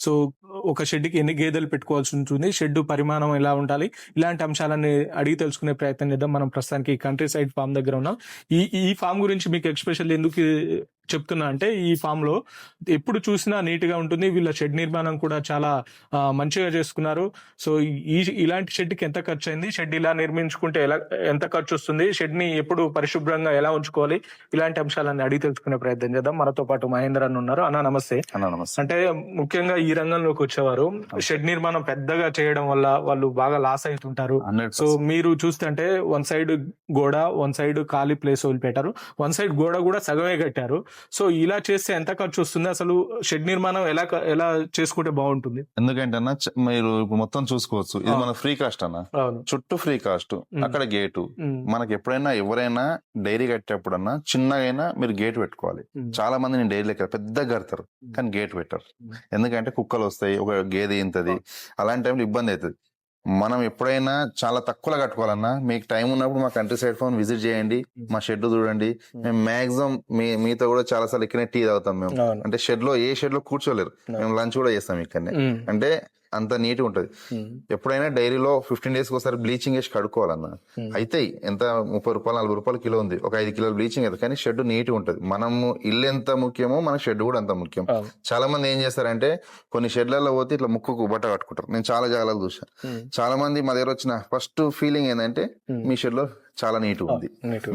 So ఒక షెడ్కి ఎన్ని గేదెలు పెట్టుకోవాల్సి ఉంటుంది షెడ్ పరిమాణం ఎలా ఉండాలి ఇలాంటి అంశాలన్నీ అడిగి తెలుసుకునే ప్రయత్నం చేద్దాం. మనం ప్రస్తుతానికి కంట్రీ సైడ్ ఫామ్ దగ్గర ఉన్నాం. ఈ ఈ ఫామ్ గురించి మీకు ఎక్స్పెషల్ ఎందుకు చెప్తున్నా. అంటే ఈ ఫామ్లో ఎప్పుడు చూసినా నీట్గా ఉంటుంది. వీళ్ళ షెడ్ నిర్మాణం కూడా చాలా మంచిగా చేసుకున్నారు. సో ఈ ఇలాంటి షెడ్కి ఎంత ఖర్చు అయింది షెడ్ ఇలా నిర్మించుకుంటే ఎలా ఎంత ఖర్చు వస్తుంది షెడ్ని ఎప్పుడు పరిశుభ్రంగా ఎలా ఉంచుకోవాలి? ఇలాంటి అంశాలన్నీ అడిగి తెలుసుకునే ప్రయత్నం చేద్దాం. మనతో పాటు మహేందర్ అన్న ఉన్నారు. అన్న నమస్తే. అన్న నమస్తే. అంటే ముఖ్యంగా ఈ రంగంలోకి వచ్చేవారు. షెడ్ నిర్మాణం పెద్దగా చేయడం వల్ల వాళ్ళు బాగా లాస్ అవుతుంటారు సో మీరు చూస్తుంటే వన్ సైడ్ గోడ వన్ సైడ్ ఖాళీ ప్లేస్ వదిలిపెట్టారు. వన్ సైడ్ గోడ కూడా సగమే కట్టారు. సో ఇలా చేస్తే ఎంత ఖర్చు వస్తుంది? అసలు షెడ్ నిర్మాణం ఎలా ఎలా చేసుకుంటే బాగుంటుంది? ఎందుకంటే అన్న మీరు మొత్తం చూసుకోవచ్చు. ఇది. మన ఫ్రీ కాస్ట్ అన్న. చుట్టూ ఫ్రీ కాస్ట్. అక్కడ గేటు. మనకి ఎప్పుడైనా ఎవరైనా డైరీ కట్టేప్పుడన్నా చిన్నగైనా మీరు గేట్ పెట్టుకోవాలి. చాలా మంది నేను డైరీ లెక్క పెద్దగా కడతారు. కానీ గేట్ పెట్టరు. ఎందుకంటే కుక్కలు వస్తాయి ఒక గేదె ఇంతది. అలాంటి టైంలో ఇబ్బంది అవుతుంది. మనం ఎప్పుడైనా చాలా తక్కువలో కట్టుకోవాలన్నా మీకు టైం ఉన్నప్పుడు మా కంట్రీ సైడ్ ఫోన్ విజిట్ చేయండి మా షెడ్ చూడండి. మేము. మాక్సిమం మీ మీతో కూడా చాలా సార్లు ఇక్కడనే టీ తాగుతాం మేము. అంటే షెడ్లో ఏ షెడ్లో కూర్చోలేరు మేము లంచ్ కూడా చేస్తాం ఇక్కడనే. అంటే అంత నీట్ ఉంటది. ఎప్పుడైనా డైరీలో ఫిఫ్టీన్ డేస్ ఒకసారి బ్లీచింగ్ వేసి కడుక్కోవాలన్న. అయితే ఎంత ముప్పై రూపాయలు నలభై రూపాయలు కిలో ఉంది. ఒక ఐదు కిలోలు బ్లీచింగ్ అయితే కానీ షెడ్ నీట్ ఉంటది. మనము ఇల్లు ఎంత ముఖ్యమో మన షెడ్ కూడా అంత ముఖ్యం. చాలా మంది ఏం చేస్తారంటే కొన్ని షెడ్లలో పోతే ఇట్లా ముక్కుకు బట్ట కట్టుకుంటారు. నేను చాలా జాగాలు చూసాను చాలా మంది మా దగ్గర వచ్చిన ఫస్ట్ ఫీలింగ్ ఏంటంటే. మీ షెడ్లో చాలా నీట్ ఉంది.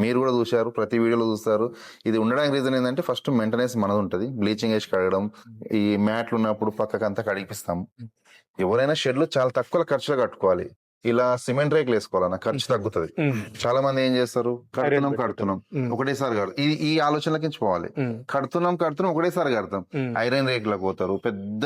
మీరు కూడా చూశారు ప్రతి వీడియోలో చూస్తారు. ఇది ఉండడానికి రీజన్ ఏంటంటే ఫస్ట్ మెయింటెనెన్స్ మనది ఉంటది. బ్లీచింగ్ వేసి కడగడం ఈ మ్యాట్లు ఉన్నప్పుడు పక్కకు అంతా కడిగిపిస్తాం ఎవరైనా షెడ్లు చాలా తక్కువ ఖర్చులో కట్టుకోవాలి. ఇలా సిమెంట్ రేకులు వేసుకోవాలన్న ఖర్చు తగ్గుతుంది. చాలా మంది ఏం చేస్తారు? కడుతున్నాం. కడుతున్నాం. ఒకటేసారి కడతాం ఈ ఈ ఆలోచనలకి పోవాలి. కడుతున్నాం కడుతున్నాం ఒకటేసారి కడతాం. ఐరన్ రేకులకు పోతారు. పెద్ద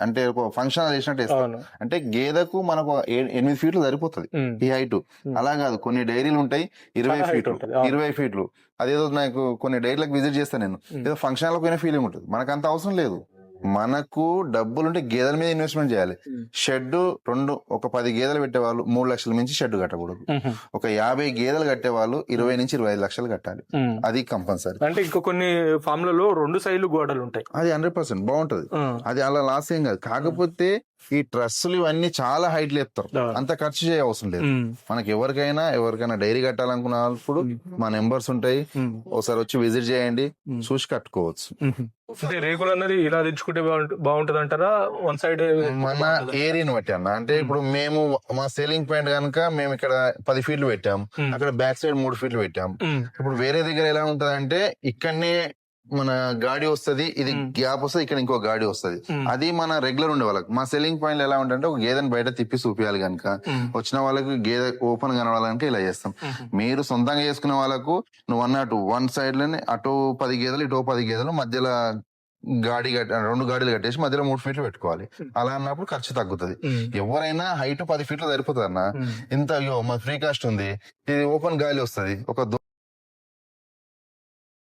అంటే ఒక ఫంక్షన్ చేసినట్టు అవును. అంటే గేదెకు మనకు ఎనిమిది ఫీట్లు సరిపోతుంది ఈ హైట్. అలా కాదు కొన్ని డైరీలు ఉంటాయి ఇరవై ఫీట్లు. ఇరవై ఫీట్లు అదేదో నాకు కొన్ని డైరీలకు విజిట్ చేస్తాను నేను. ఏదో ఫంక్షన్ పోయిన ఫీలింగ్ ఉంటుంది. మనకు అంత అవసరం లేదు. మనకు డబ్బులు ఉంటే గేదెల మీద ఇన్వెస్ట్మెంట్ చేయాలి. షెడ్ రెండు ఒక పది గేదెలు పెట్టేవాళ్ళు మూడు లక్షల మించి షెడ్ కట్టకూడదు. ఒక యాభై గేదెలు కట్టేవాళ్ళు ఇరవై నుంచి ఇరవై ఐదు లక్షలు కట్టాలి. అది కంపల్సరీ. అంటే ఇంకో కొన్ని ఫామ్లలో రెండు సైడ్లు గోడలు ఉంటాయి అది హండ్రెడ్ పర్సెంట్ బాగుంటది. అది అలా లాస్ ఏం కాదు. కాకపోతే ఈ ట్రస్సులు ఇవన్నీ చాలా హైట్ లేపుతారు అవును. అంత ఖర్చు చేయ అవసరం లేదు. మనకి ఎవరికైనా ఎవరికైనా డైరీ కట్టాలనుకున్నప్పుడు మా నెంబర్స్ ఉంటాయి. ఒకసారి వచ్చి విజిట్ చేయండి. చూసి కట్టుకోవచ్చు. అంటే రేకులు అన్నది ఇలా తెచ్చుకుంటే బాగుంటది అంటారా వన్ సైడ్ మన ఏరియాని బట్టి అన్న. అంటే ఇప్పుడు మేము మా సేలింగ్ పాయింట్ కనుక మేము ఇక్కడ పది ఫీట్లు పెట్టాం. అక్కడ బ్యాక్ సైడ్ మూడు ఫీట్లు పెట్టాం. ఇప్పుడు వేరే దగ్గర ఎలా ఉంటది అంటే ఇక్కడనే మన గాడి వస్తది ఇది. గ్యాప్ వస్తుంది ఇక్కడ ఇంకో గాడి వస్తది. అది మన రెగ్యులర్ ఉండే వాళ్ళకి. మా సెల్లింగ్ పాయింట్ ఎలా ఉంటుందంటే ఒక గేదెని బయట తిప్పి చూపించాలి కనుక వచ్చిన వాళ్ళకి గేదె ఓపెన్ కనవాలంటే ఇలా చేస్తాం. మీరు సొంతంగా చేసుకునే వాళ్ళకు నువ్వు అన్నట్టు వన్ సైడ్లోనే అటు పది గేదెలు ఇటు పది గేదెలు మధ్యలో గాడి కట్టి రెండు గాడీలు కట్టేసి మధ్యలో మూడు ఫీట్లు పెట్టుకోవాలి. అలా అన్నప్పుడు ఖర్చు తగ్గుతుంది. ఎవరైనా హైట్ పది ఫీట్లు సరిపోతుంది అన్న ఇంత అయ్యో మా ఫ్రీ కాస్ట్ ఉంది ఇది ఓపెన్ గాలి వస్తుంది ఒక